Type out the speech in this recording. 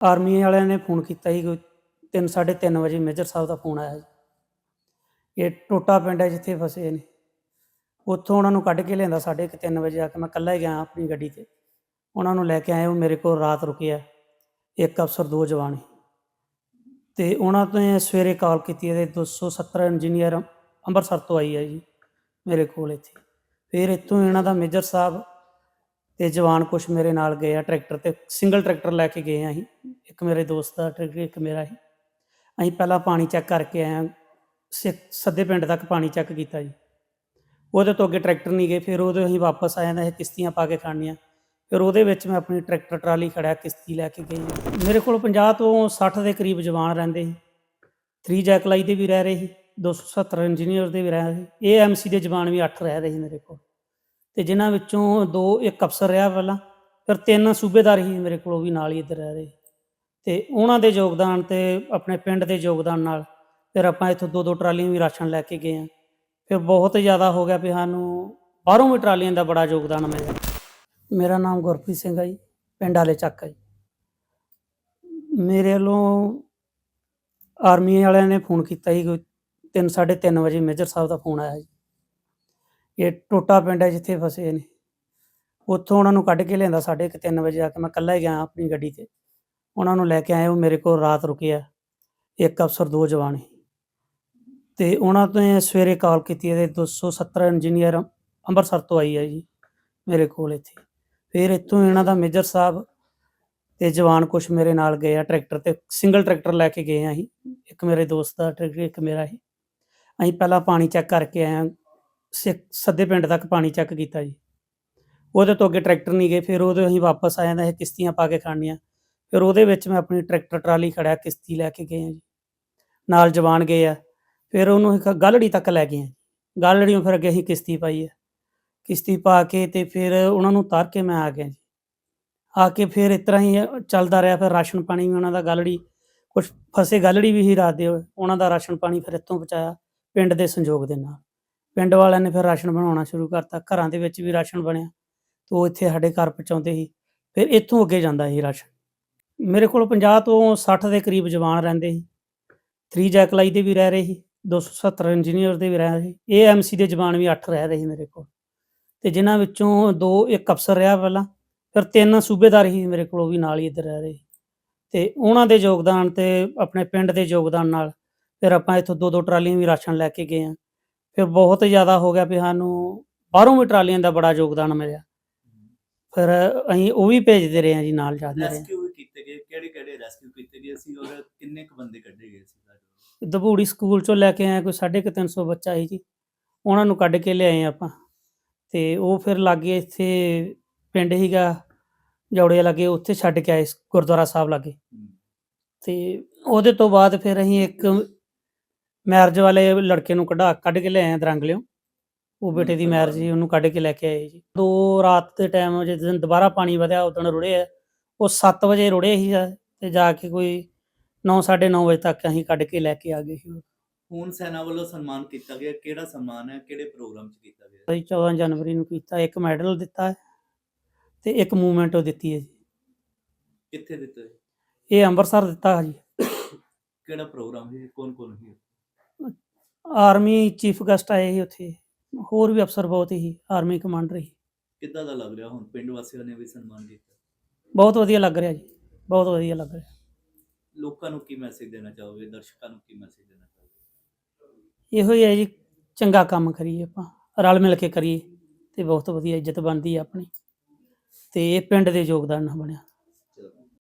Army ਵਾਲਿਆਂ ਨੇ phone ਕੀਤਾ ਜੀ ਕੋਈ 3 3:30 ਵਜੇ ਮੇਜਰ ਸਾਹਿਬ ਦਾ ਫੋਨ ਆਇਆ ਜੀ ਇਹ ਟੋਟਾ ਪਿੰਡ ਹੈ ਜਿੱਥੇ ਫਸੇ ਨੇ। ਉੱਥੋਂ ਉਹਨਾਂ ਨੂੰ ਕੱਢ ਕੇ ਲਿਆਂਦਾ ਸਾਢੇ ਕੁ ਤਿੰਨ ਵਜੇ ਆ ਕੇ। ਮੈਂ ਇਕੱਲਾ ਹੀ ਗਿਆ ਆਪਣੀ ਗੱਡੀ ਤੇ। ਉਹਨਾਂ ਨੂੰ ਲੈ ਕੇ ਆਏ, ਉਹ ਮੇਰੇ ਕੋਲ ਰਾਤ ਰੁਕਿਆ। ਇੱਕ ਅਫਸਰ, ਦੋ ਜਵਾਨ ਸੀ। ਤੇ ਉਹਨਾਂ ਤੋਂ ਸਵੇਰੇ ਕਾਲ ਕੀਤੀ ਇਹਦੇ 270 ਇੰਜੀਨੀਅਰ ਅੰਮ੍ਰਿਤਸਰ ਤੋਂ ਆਈ ਹੈ ਜੀ, ਮੇਰੇ ਕੋਲ ਇੱਥੇ। ਫਿਰ ਇੱਥੋਂ ਇਹਨਾਂ ਦਾ ਮੇਜਰ ਸਾਹਿਬ ਤੇ ਜਵਾਨ ਕੁਛ ਮੇਰੇ ਨਾਲ ਗਏ ਆ ਟਰੈਕਟਰ ਤੇ, ਸਿੰਗਲ ਟਰੈਕਟਰ ਲੈ ਕੇ ਗਏ ਆ ਅਸੀਂ। ਇੱਕ ਮੇਰੇ ਦੋਸਤ ਦਾ ਟਰੈਕਟਰ, ਇੱਕ ਮੇਰਾ ਸੀ। ਅਸੀਂ ਪਹਿਲਾਂ ਪਾਣੀ ਚੈੱਕ ਕਰਕੇ ਆਏ ਆ ਸੱਦੇ ਪਿੰਡ ਤੱਕ ਪਾਣੀ ਚੈੱਕ ਕੀਤਾ ਜੀ। ਉਹਦੇ ਤੋਂ ਅੱਗੇ ਟਰੈਕਟਰ ਨਹੀਂ ਗਏ, ਫਿਰ ਉਹਦੇ ਅਸੀਂ ਵਾਪਸ ਆ ਜਾਂਦੇ ਇਹ ਕਿਸ਼ਤੀਆਂ ਪਾ ਕੇ ਖਾਣੀਆਂ। ਫਿਰ ਉਹਦੇ ਵਿੱਚ ਮੈਂ ਆਪਣੀ ਟਰੈਕਟਰ ਟਰਾਲੀ ਖੜਿਆ ਕਿਸ਼ਤੀ ਲੈ ਕੇ ਗਈ। ਮੇਰੇ ਕੋਲ 50 ਤੋਂ 60 ਦੇ ਕਰੀਬ ਜਵਾਨ ਰਹਿੰਦੇ ਸੀ। 3 ਜੈਕਲਾਈ ਦੇ ਵੀ ਰਹਿ ਰਹੇ ਸੀ 270 ਇੰਜੀਨੀਅਰ ਦੇ ਵੀ ਰਹਿ ਰਹੇ ਸੀ। ਏਐਮਸੀ ਦੇ ਜਵਾਨ ਵੀ 8 ਰਹਿ ਰਹੇ ਸੀ ਮੇਰੇ ਕੋਲ। ਤੇ ਜਿਨ੍ਹਾਂ ਵਿੱਚੋਂ ਦੋ ਇੱਕ ਅਫਸਰ ਰਿਹਾ ਪਹਿਲਾਂ, ਫਿਰ ਤਿੰਨ ਸੂਬੇਦਾਰ ਹੀ ਮੇਰੇ ਕੋਲ ਉਹ ਵੀ ਨਾਲ ਹੀ ਇੱਧਰ ਰਹਿ ਰਹੇ। ਤੇ ਉਹਨਾਂ ਦੇ ਯੋਗਦਾਨ ਤੇ ਆਪਣੇ ਪਿੰਡ ਦੇ ਯੋਗਦਾਨ ਨਾਲ ਫਿਰ ਆਪਾਂ ਇੱਥੋਂ ਦੋ ਦੋ ਟਰਾਲੀਆਂ ਵੀ ਰਾਸ਼ਨ ਲੈ ਕੇ ਗਏ ਆ ਫਿਰ ਬਹੁਤ ਜ਼ਿਆਦਾ ਹੋ ਗਿਆ ਵੀ ਸਾਨੂੰ ਬਾਹਰੋਂ ਵੀ ਟਰਾਲੀਆਂ ਦਾ ਬੜਾ ਯੋਗਦਾਨ ਮਿਲਿਆ। ਮੇਰਾ ਨਾਮ ਗੁਰਪ੍ਰੀਤ ਸਿੰਘ ਹੈ ਜੀ, ਪਿੰਡ ਵਾਲੇ ਚੱਕ ਹੈ ਜੀ। ਮੇਰੇ ਵੱਲੋਂ ਆਰਮੀ ਵਾਲਿਆਂ ਨੇ ਫੋਨ ਕੀਤਾ ਜੀ ਕੋਈ 3 3:30 ਵਜੇ ਮੇਜਰ ਸਾਹਿਬ ਦਾ ਫੋਨ ਆਇਆ ਜੀ ਇਹ ਟੋਟਾ ਪਿੰਡ ਹੈ ਜਿੱਥੇ ਫਸੇ ਨੇ। ਉੱਥੋਂ ਉਹਨਾਂ ਨੂੰ ਕੱਢ ਕੇ ਲਿਆਂਦਾ ਸਾਢੇ ਕੁ ਤਿੰਨ ਵਜੇ ਆ ਕੇ। ਮੈਂ ਇਕੱਲਾ ਹੀ ਗਿਆ ਆਪਣੀ ਗੱਡੀ ਤੇ। ਉਹਨਾਂ ਨੂੰ ਲੈ ਕੇ ਆਏ, ਉਹ ਮੇਰੇ ਕੋਲ ਰਾਤ ਰੁਕਿਆ। ਇੱਕ ਅਫਸਰ, ਦੋ ਜਵਾਨ ਸੀ। ਤੇ ਉਹਨਾਂ ਤੋਂ ਸਵੇਰੇ ਕਾਲ ਕੀਤੀ ਇਹਦੇ 270 ਇੰਜੀਨੀਅਰ ਅੰਮ੍ਰਿਤਸਰ ਤੋਂ ਆਈ ਹੈ ਜੀ, ਮੇਰੇ ਕੋਲ ਇੱਥੇ। ਫਿਰ ਇੱਥੋਂ ਇਹਨਾਂ ਦਾ ਮੇਜਰ ਸਾਹਿਬ ਤੇ ਜਵਾਨ ਕੁਛ ਮੇਰੇ ਨਾਲ ਗਏ ਆ ਟਰੈਕਟਰ ਤੇ। ਸਿੰਗਲ ਟਰੈਕਟਰ ਲੈ ਕੇ ਗਏ ਆ ਅਸੀਂ। ਇੱਕ ਮੇਰੇ ਦੋਸਤ ਦਾ ਟਰੈਕਟਰ, ਇੱਕ ਮੇਰਾ ਸੀ। ਅਸੀਂ ਪਹਿਲਾਂ ਪਾਣੀ ਚੈੱਕ ਕਰਕੇ ਆਏ ਆ। ਸੱਦੇ ਪਿੰਡ ਤੱਕ ਪਾਣੀ ਚੈੱਕ ਕੀਤਾ ਜੀ। ਉਹਦੇ ਤੋਂ ਅੱਗੇ ਟਰੈਕਟਰ ਨਹੀਂ ਗਏ, ਫਿਰ ਉਹਦੇ ਅਸੀਂ ਵਾਪਸ ਆ ਜਾਂਦੇ ਇਹ ਕਿਸ਼ਤੀਆਂ ਪਾ ਕੇ ਖਾਣੀਆਂ। ਫਿਰ ਉਹਦੇ ਵਿੱਚ ਮੈਂ ਆਪਣੀ ਟਰੈਕਟਰ ਟਰਾਲੀ ਖੜਿਆ ਕਿਸ਼ਤੀ ਲੈ ਕੇ ਗਏ ਆ ਜੀ। ਨਾਲ ਜਵਾਨ ਗਏ ਆ। ਫਿਰ ਉਹਨੂੰ ਇੱਕ ਗਾਲੜੀ ਤੱਕ ਲੈ ਗਏ ਆ ਗਾਲੜੀਆਂ ਫਿਰ ਅੱਗੇ ਅਸੀਂ ਕਿਸ਼ਤੀ ਪਾਈ ਹੈ ਕਿਸ਼ਤੀ ਪਾ ਕੇ ਤੇ ਫਿਰ ਉਹਨਾਂ ਨੂੰ ਤਾਰ ਕੇ ਮੈਂ ਆ ਗਿਆ ਜੀ। ਆ ਕੇ ਫਿਰ ਇਸ ਤਰ੍ਹਾਂ ਹੀ ਚੱਲਦਾ ਰਿਹਾ, ਫਿਰ ਰਾਸ਼ਨ ਪਾਣੀ ਵੀ ਉਹਨਾਂ ਦਾ ਗਾਲੜੀ ਕੁਝ ਫਸੇ ਗਾਲੜੀ ਵੀ ਹੀ ਰਾਤ ਦੇ, ਉਹਨਾਂ ਦਾ ਰਾਸ਼ਨ ਪਾਣੀ ਫਿਰ ਇੱਥੋਂ ਪਹੁੰਚਾਇਆ, ਪਿੰਡ ਦੇ ਸੰਯੋਗ ਦੇ ਨਾਲ। ਪਿੰਡ ਵਾਲਿਆਂ ਨੇ ਫਿਰ ਰਾਸ਼ਨ ਬਣਾਉਣਾ ਸ਼ੁਰੂ ਕਰਤਾ, ਘਰਾਂ ਦੇ ਵਿੱਚ ਵੀ ਰਾਸ਼ਨ ਬਣਿਆ, ਤੇ ਉਹ ਇੱਥੇ ਸਾਡੇ ਘਰ ਪਹੁੰਚਾਉਂਦੇ ਸੀ, ਫਿਰ ਇੱਥੋਂ ਅੱਗੇ ਜਾਂਦਾ ਸੀ ਰਾਸ਼ਨ। ਮੇਰੇ ਕੋਲ 50 ਤੋਂ 60 ਦੇ ਕਰੀਬ ਜਵਾਨ ਰਹਿੰਦੇ ਸੀ 3 ਜੈਕਲਾਈ ਦੇ ਵੀ ਰਹਿ ਰਹੇ ਸੀ 270 ਇੰਜੀਨੀਅਰ ਦੇ ਵੀ ਰਹਿ ਰਹੇ ਸੀ ਏਐਮਸੀ ਦੇ ਜਵਾਨ ਵੀ 8 ਰਹਿ ਰਹੇ ਸੀ ਮੇਰੇ ਕੋਲ। ਤੇ ਜਿਨ੍ਹਾਂ ਵਿੱਚੋਂ ਦੋ ਇੱਕ ਅਫਸਰ ਰਿਹਾ ਪਹਿਲਾਂ, ਫਿਰ ਤਿੰਨ ਸੂਬੇਦਾਰ ਹੀ ਮੇਰੇ ਕੋਲ, ਉਹ ਵੀ ਨਾਲ ਹੀ ਇੱਧਰ ਰਹਿ ਰਹੇ ਤੇ ਉਹਨਾਂ ਦੇ ਯੋਗਦਾਨ ਤੇ, ਆਪਣੇ ਪਿੰਡ ਦੇ ਯੋਗਦਾਨ ਨਾਲ, ਫਿਰ ਆਪਾਂ ਇੱਥੋਂ ਦੋ ਦੋ ਟਰਾਲੀਆਂ ਵੀ ਰਾਸ਼ਨ ਲੈ ਕੇ ਗਏ ਆ ਫਿਰ ਬਹੁਤ ਜ਼ਿਆਦਾ ਹੋ ਗਿਆ ਵੀ ਸਾਨੂੰ ਬਾਹਰੋਂ ਵੀ ਟਰਾਲੀਆਂ ਦਾ ਬੜਾ ਯੋਗਦਾਨ ਮਿਲਿਆ। ਫਿਰ ਅਸੀਂ ਉਹ ਵੀ ਭੇਜਦੇ ਰਹੇ ਆ ਜੀ ਨਾਲ ਜਾਂਦੇ ਰਹੇ ਰੈਸਕਿਊ ਵੀ ਕੀਤੇ ਗਏ ਕਿਹੜੇ ਕਿਹੜੇ ਰੈਸਕਿਊ ਕੀਤੇ ਗਏ ਸੀ ਔਰ ਕਿੰਨੇ ਕੁ ਬੰਦੇ ਕੱਢੇ ਗਏ ਸੀ? ਸਾਡੇ ਦਬੂੜੀ ਸਕੂਲ ਚੋਂ ਲੈ ਕੇ ਆਏ ਕੋਈ 350 ਬੱਚਾ ਸੀ ਜੀ। ਉਹਨਾਂ ਨੂੰ ਕੱਢ ਕੇ ਲਿਆਏ ਆਪਾਂ। ਤੇ ਉਹ ਫਿਰ ਲਾਗੇ ਇੱਥੇ ਪਿੰਡ ਹੀਗਾ ਜੌੜੇ ਲਾਗੇ ਉੱਥੇ ਛੱਡ ਕੇ ਆਏ ਗੁਰਦੁਆਰਾ ਸਾਹਿਬ ਲਾਗੇ। ਤੇ ਉਹਦੇ ਤੋਂ ਬਾਅਦ ਫਿਰ ਅਸੀਂ ਇੱਕ ਮੈਰਿਜ ਵਾਲੇ ਲੜਕੇ ਨੂੰ ਕਢਾ ਕੱਢ ਕੇ ਲਿਆਏ ਆ ਦਰੰਗਲਿਓ ਉਹ ਬੇਟੇ ਦੀ ਮੈਰਿਜ ਸੀ ਉਹਨੂੰ ਕੱਢ ਕੇ ਲੈ ਕੇ ਆਏ ਜੀ। ਦੋ ਰਾਤ ਦੇ ਟਾਈਮ ਜਿਸ ਦਿਨ ਦੁਬਾਰਾ ਪਾਣੀ ਵਧਿਆ ਉਦੋਂ ਰੁੜੇ ਆ। ਉਹ 7 ਵਜੇ ਰੁੜੇ ਸੀ ਤੇ ਜਾ ਕੇ ਕੋਈ 9:30 ਵਜੇ ਤੱਕ ਅਸੀਂ ਕੱਢ ਕੇ ਲੈ ਕੇ ਆ ਗਏ ਸੀ। ਖੂਨ ਸੈਨਾ ਵੱਲੋਂ ਸਨਮਾਨ ਕੀਤਾ ਗਿਆ ਕਿਹੜਾ ਸਨਮਾਨ ਹੈ ਕਿਹੜੇ ਪ੍ਰੋਗਰਾਮ 'ਚ ਕੀਤਾ ਗਿਆ? ਅਸੀਂ 14 ਜਨਵਰੀ ਨੂੰ ਕੀਤਾ ਇੱਕ ਮੈਡਲ ਦਿੱਤਾ ਹੈ ਤੇ ਇੱਕ ਮੂਵਮੈਂਟੋ ਦਿੱਤੀ ਹੈ ਜੀ। ਕਿੱਥੇ ਦਿੱਤੇ ਇਹ ਅੰਮ੍ਰਿਤਸਰ ਦਿੱਤਾ ਜੀ। ਕਿਹੜਾ ਪ੍ਰੋਗਰਾਮ ਹੈ ਕੌਣ ਕੌਣ ਸੀ? ਆਰਮੀ ਚੀਫ ਗੈਸਟ ਆਏ ਸੀ ਉੱਥੇ। ਹੋਰ ਵੀ ਅਫਸਰ ਬਹੁਤ ਸੀ ਆਰਮੀ ਕਮਾਂਡਰ ਸੀ। ਕਿੱਦਾਂ ਦਾ ਲੱਗ ਰਿਹਾ ਹੁਣ? ਪਿੰਡ ਵਾਸੀਆਂ ਨੇ ਵੀ ਸਨਮਾਨ ਕੀਤਾ। ਬਹੁਤ ਵਧੀਆ ਲੱਗ ਰਿਹਾ ਜੀ ਬਹੁਤ ਵਧੀਆ ਲੱਗ ਰਿਹਾ। ਲੋਕਾਂ ਨੂੰ ਕੀ ਮੈਸੇਜ ਦੇਣਾ ਚਾਹੋਗੇ? ਦਰਸ਼ਕਾਂ ਨੂੰ ਕੀ ਮੈਸੇਜ ਦੇਣਾ ਚਾਹੋਗੇ? ਇਹੋ ਹੀ ਹੈ ਜੀ ਚੰਗਾ ਕੰਮ ਕਰੀਏ ਆਪਾਂ ਰਲ ਮਿਲ ਕੇ ਕਰੀਏ ਤੇ ਬਹੁਤ ਵਧੀਆ ਇੱਜ਼ਤ ਬਣਦੀ ਹੈ ਆਪਣੀ। ਤੇ ਇਹ ਪਿੰਡ ਦੇ ਯੋਗਦਾਨ ਨਾਲ ਬਣਿਆ।